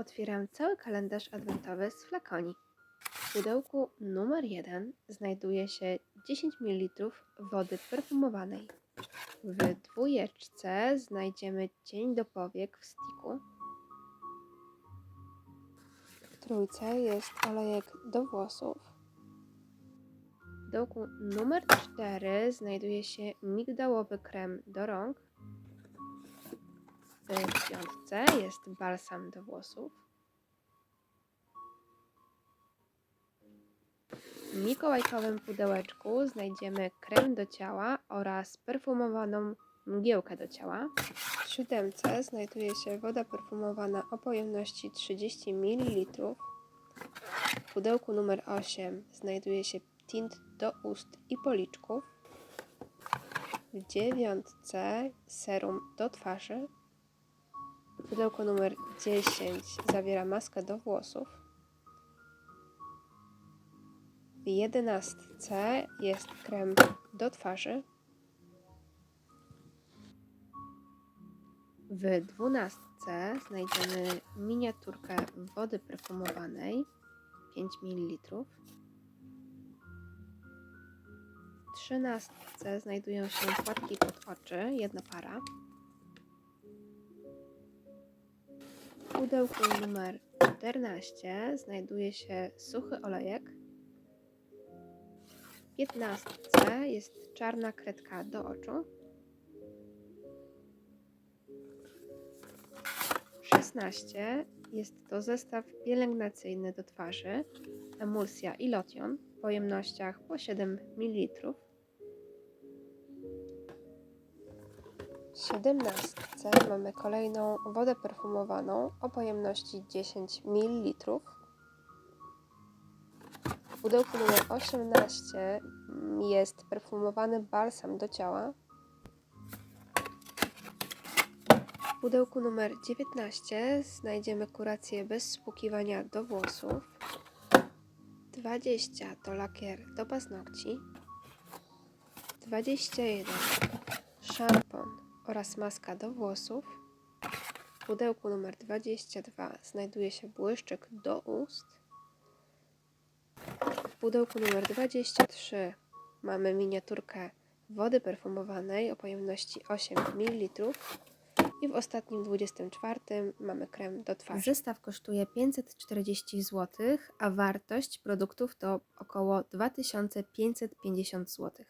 otwieram cały kalendarz adwentowy z flakonii. W pudełku numer 1 znajduje się 10 ml wody perfumowanej. W dwójeczce znajdziemy cień do powiek w stiku. W trójce jest olejek do włosów. W pudełku numer 4 znajduje się migdałowy krem do rąk. W piątce jest balsam do włosów. W mikołajkowym pudełeczku znajdziemy krem do ciała oraz perfumowaną mgiełkę do ciała. W siódemce znajduje się woda perfumowana o pojemności 30 ml. W pudełku numer 8 znajduje się tint do ust i policzków. W dziewiątce serum do twarzy. Pudełko numer 10 zawiera maskę do włosów. W jedenastce jest krem do twarzy. W dwunastce znajdziemy miniaturkę wody perfumowanej 5 ml. W trzynastce znajdują się płatki pod oczy, jedna para. pudełku numer 14 znajduje się suchy olejek. W 15 jest czarna kredka do oczu. W 16 jest to zestaw pielęgnacyjny do twarzy, emulsja i lotion w pojemnościach po 7 ml. 17 mamy kolejną wodę perfumowaną o pojemności 10 ml. W pudełku numer 18 jest perfumowany balsam do ciała. W pudełku numer 19 znajdziemy kurację bez spłukiwania do włosów. 20 to lakier do paznokci. 21 szampon oraz maska do włosów. W pudełku numer 22 znajduje się błyszczyk do ust. W pudełku numer 23 mamy miniaturkę wody perfumowanej o pojemności 8 ml. I w ostatnim 24 mamy krem do twarzy. Zestaw kosztuje 540 zł, a wartość produktów to około 2550 zł.